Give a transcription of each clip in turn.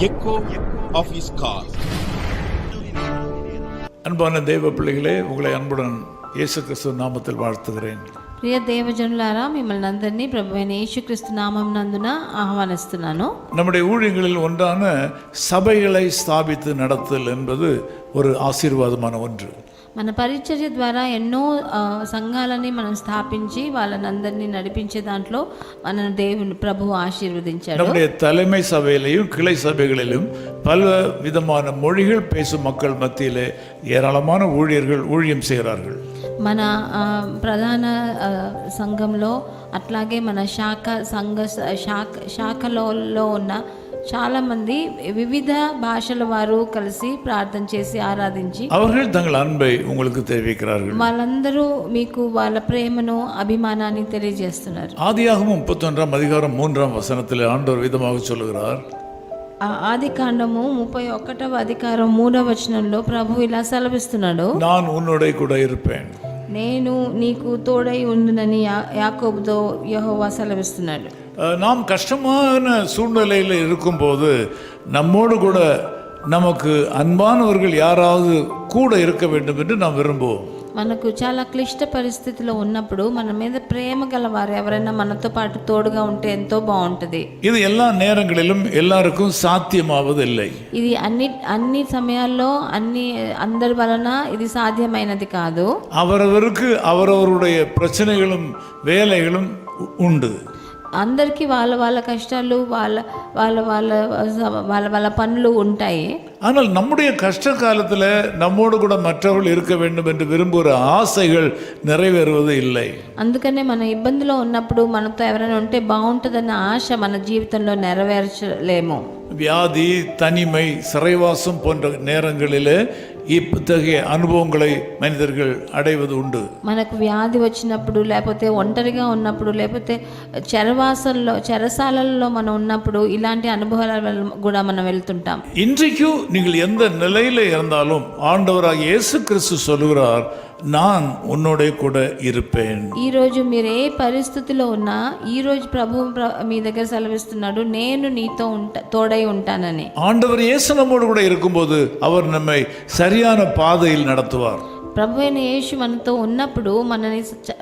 echo of his call. அன்பான தேவ பிள்ளைகளே உங்களை அன்புடன் இயேசு கிறிஸ்துவ நாமத்தில் வாழ்த்துகிறேன் ప్రియ దేవజనులారా మిమ్మల్ని అందరినీ ప్రభు అయిన యేసుక్రీస్తు నామం నందున ఆహ్వానిస్తున్నాను நம்முடைய ஊழியங்களில் ஒன்றான சபைகளை ஸ்தாபித்து நடத்தல் என்பது ஒரு ஆசீர்வாதமான ஒன்று మన పరిచర్య ద్వారా ఎన్నో ఆ, సంఘాలని మనం స్థాపించి వాళ్ళని అందరినీ నడిపించే దాంట్లో మన దేవుని ప్రభు ఆశీర్వదించాడు நம்முடைய தலைமை சபையிலையும் கிளை சபைகளிலும் பல விதமான மொழிகள் பேசும் மக்கள் மத்தியிலே ஏராளமான ஊழியர்கள் ஊழியம் செய்கிறார்கள் మన ఆ, ప్రధాన ఆ, సంఘంలో అట్లాగే మన శాఖ సంఘ శాఖ శాఖలో ఉన్న చాలామంది వివిధ భాషల వారు కలిసి ప్రార్థన చేసి ఆరాధించి அவர்கள் தங்கள் அன்பை உங்களுக்கு தெரிவிக்கிறார்கள் వాళ్ళందరూ మీకు వాళ్ళ ప్రేమను అభిమానాన్ని తెలియజేస్తున్నారు ஆதியாகமும் முப்பத்தொன்றாம் அதிகாரம் மூன்றாம் வசனத்தில் ஆண்டவர் விதமாக சொல்லுகிறார் ఆ ఆది కాండము ముప్పై ఒకటవ అధికారం మూడవ వచనంలో ప్రభు ఇలా సెలవిస్తున్నాడు நான் உன்னோட கூட இருப்பேன் నేను నీకు తోడై ఉండునని యా- యాకోబుతో యెహోవా సెలవిస్తున్నాడు அஹ், நாம் கஷ்டமான சூழ்நிலையில் இருக்கும்போது நம்மோடு கூட நமக்கு அன்பானவர்கள் யாராவது கூட இருக்க வேண்டும் என்று நாம் விரும்புவோம் మనకు చాలా క్లిష్ట పరిస్థితిలో ఉన్నప్పుడు మన మీద ప్రేమ గల వారు ఎవరైనా మనతో పాటు తోడుగా ఉంటే ఎంతో బాగుంటుంది இது எல்லா நேரங்களிலும் எல்லாருக்கும் சாத்தியமாவதில்லை ఇది అన్ని అన్ని సమయాల్లో అన్ని అందరి వలన ఇది సాధ్యమైనది కాదు அவரவருக்கு அவரவருடைய பிரச்சனைகளும் வேலைகளும் உ- உண்டு అందరికీ వాళ్ళ వాళ్ళ కష్టాలు వాళ్ళ వాళ్ళ వాళ్ళ వాళ్ళ వాళ్ళ పనులు ఉంటాయి ஆனால் நம்முடைய கஷ்ட காலத்தில் நம்மோடு கூட மற்றவர்கள் இருக்க வேண்டும் என்று விரும்புகிற ஆசைகள் நிறைவேறுவது இல்லை అందుకనే మన ఇబ్బందిలో ఉన్నప్పుడు మనతో ఎవరైనా ఉంటే బాగుంటుందన్న ఆశ మన జీవితంలో నెరవేర్చలేము வியாதி தனிமை சிறைவாசம் போன்ற நேரங்களிலே இத்தகைய அனுபவங்களை மனிதர்கள் அடைவது உண்டு మనకు వ్యాధి వచ్చినప్పుడు లేకపోతే ఒంటరిగా ఉన్నప్పుడు లేకపోతే చెరవాసంలో చెరసాలల్లో మనం ఉన్నప్పుడు ఇలాంటి అనుభవాల వల్ల కూడా మనం వెళ్తుంటాం இன்றைக்கும் நீங்கள் எந்த நிலையில இருந்தாலும் ஆண்டவராக இயேசு கிறிஸ்து சொல்லுகிறார் நான் உன்னோட கூட இருப்பேன் ఈ రోజు మీరు ఏ పరిస్థితిలో ఉన్నా ఈ రోజు ప్రభు ప్ర- మీ దగ్గర సెలవిస్తున్నాడు నేను నీతో ఉంటా తోడై ఉంటానని ஆண்டவர் இயேசு நம்மோடு கூட இருக்கும்போது அவர் நம்மை சரியான பாதையில் நடத்துவார் ప్రభు అయిన యేసు మనతో ఉన్నప్పుడు మనని చ-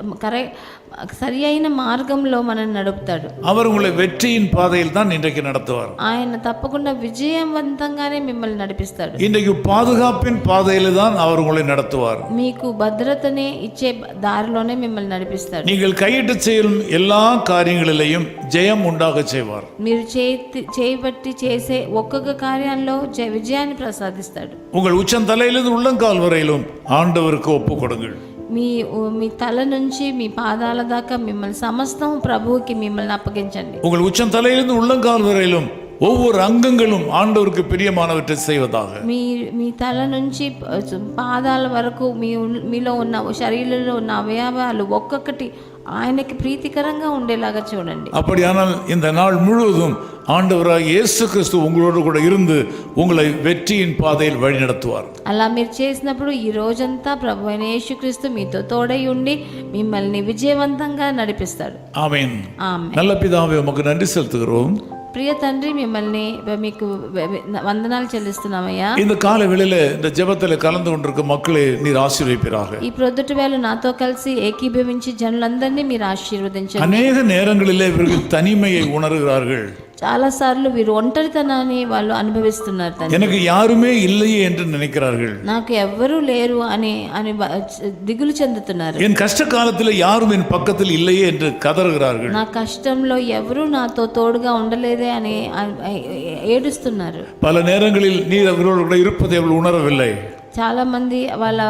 కరె సరి అయిన మార్గంలో మనల్ని నడుపుతాడు அவர் உங்களை வெற்றியின் பாதையில் தான் இன்றைக்கு நடத்துவார் ఆయన తప్పకుండా విజయవంతంగానే మిమ్మల్ని నడిపిస్తాడు இன்றைக்கு பாதுகாப்பின் பாதையில் தான் அவர் உங்களை நடத்துவார் మీకు భద్రతనే ఇచ్చే దారిలోనే మిమ్మల్ని నడిపిస్తాడు நீங்கள் கையிட்டு செய்யும் எல்லா காரியங்களிலேயும் ஜெயம் உண்டாக செய்வார் మీరు చేతి చేయబట్టి చేసే ఒక్కొక్క కార్యాల్లో జయ విజయాన్ని ప్రసాదిస్తాడు உங்கள் உச்சந்தலையிலிருந்து உள்ளங்கால் வரையிலும் ஆண்டவருக்கு ஒப்பு கொடுங்கள் మీ మీ తల నుంచి మీ పాదాల దాకా మిమ్మల్ని సమస్తం ప్రభువుకి మిమ్మల్ని అప్పగించండి உங்கள் உச்சந்தலையிலிருந்து உள்ளங்கால் வரையிலும் ஒவ்வொரு அங்கங்களும் ஆண்டவருக்கு பிரியமானவற்றை செய்வதாக మీ మీ తల నుంచి ప- పాదాల వరకు మీ ఉన్- మీలో ఉన్న శరీరంలో ఉన్న అవయవాలు ఒక్కొక్కటి ఆయనకి ప్రీతికరంగా ఉండేలాగా చూడండి அப்படியானால் இந்த நாள் முழுவதும் ஆண்டவராக இயேசு கிறிஸ்து உங்களோடு கூட இருந்து உங்களை வெற்றியின் பாதையில் வழிநடத்துவார் అలా మీరు చేసినప్పుడు ఈ రోజంతా ప్రభు అయిన యేసుక్రీస్తు మీతో తోడై ఉండి మిమ్మల్ని విజయవంతంగా నడిపిస్తాడు ஆமென் ఆమె நல்ல பிதாவே உமக்கு நன்றி செலுத்துகிறோம் ప్రియ తండ్రి మిమ్మల్ని మీకు వె- వె- వందనాలు చెల్లిస్తున్నామయ్యా இந்த கால வேளையில இந்த ஜெபத்தில் கலந்து கொண்டிருக்கும் மக்களை நீர் ஆசீர்வதிப்பீராக ఈ ప్రొద్దుటి వేళ నాతో కలిసి ఏకీభవించి జనులందరినీ మీరు ఆశీర్వదించండి அநேக நேரங்களிலே இவர்கள் தனிமையை உணர்கிறார்கள் చాలా సార్లు వీరు ఒంటరితనాన్ని వాళ్ళు అనుభవిస్తున్నారు తండ్రి எனக்கு யாருமே இல்லையே என்று நினைக்கிறார்கள் నాకు ఎవ్వరూ లేరు అని అని బ- దిగులు చెందుతున్నారు என் கஷ்ட காலத்தில் யாரும் என் பக்கத்தில் இல்லையே என்று கதறுகிறார்கள் నా కష్టంలో ఎవరూ నాతో తోడుగా ఉండలేదే అని ఆ- ఆ- ఏడుస్తున్నారు பல நேரங்களில் நீர் அவர்களோடு கூட இருப்பதை அவர்கள் உணரவில்லை చాలా మంది వాళ్ళ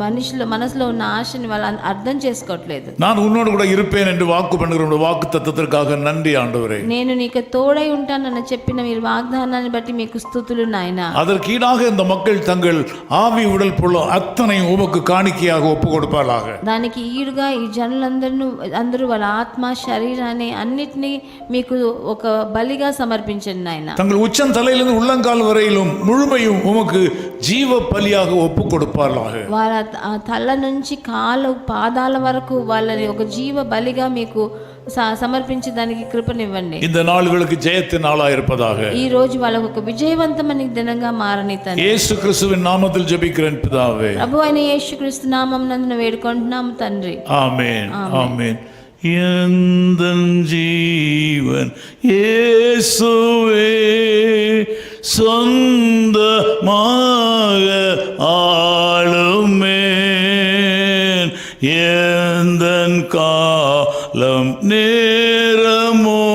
మనుషుల మనసులో ఉన్న ఆశని వాళ్ళు అన్- అర్థం చేసుకోవట్లేదు நான் உன்னோடு கூட இருப்பேன் என்று வாக்கு பண்ணுகிற வாக்கு தத்துவத்திற்காக நன்றி ஆண்டவரே నేను నీకు తోడై ఉంటానని చెప్పిన మీరు వాగ్దానాన్ని బట్టి మీకు స్థుతులు నాయన அதற்கீடாக இந்த மக்கள் தங்கள் ஆவி உடல் பொருள் அத்தனையும் உமக்கு காணிக்கையாக ஒப்பு கொடுப்பார்களாக దానికి ఈడుగా ఈ జనులందరూ అందరూ వాళ్ళ ఆత్మ శరీరాన్ని అన్నిటినీ మీకు ఒక బలిగా సమర్పించండి నాయన தங்கள் உச்சம் தலையிலிருந்து உள்ளங்கால் வரையிலும் முழுமையும் உமக்கு ஜீவ பலியாக ஒப்பு கொடுப்பார்களாக వాళ్ళ ఆ తల నుంచి కాలు పాదాల వరకు వాళ్ళని ఒక జీవ బలిగా మీకు స- సమర్పించి దానికి కృపనివ్వండి இந்த நாள்களுக்கு ஜெயத்தின் நாளா இருப்பதாக ఈ రోజు వాళ్ళకు ఒక విజయవంతమైన దినంగా మారని తండ్రి இயேசு கிறிஸ்துவின் நாமத்தில் ஜெபிக்கிறேன் பிதாவே ప్రభు అయిన యేసుక్రీస్తు నామం నందున వేడుకుంటున్నాము తండ్రి ஆமென் ஆமென் எந்த ஜீவன் இயேசுவே சொந்தமாக ஆளுமேன் எந்த காலம் நேரமோ?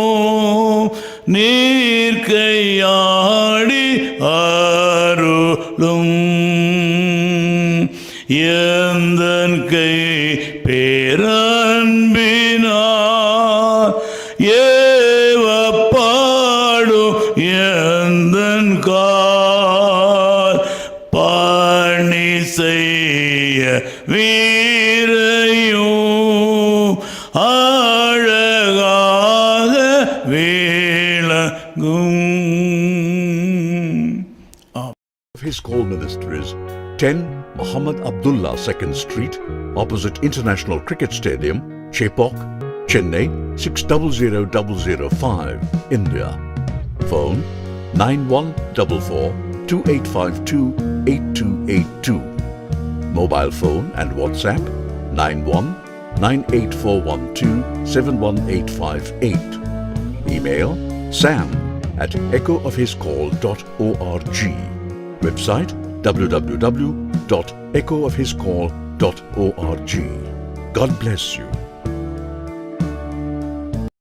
நீர் கையாடி அருளும். எந்தன் கை பேரன்பினார் வீரையும் அழகாக விளங்கும் of his call ministries 10 Muhammad Abdullah 2nd Street, opposite International Cricket Stadium, Chepok, Chennai 600005, India. Phone 9144 2852 8282. Mobile phone and WhatsApp 91 98412 71858. Email sam at echoofhiscall.org. Website www.echoofhiscall.org. God bless you.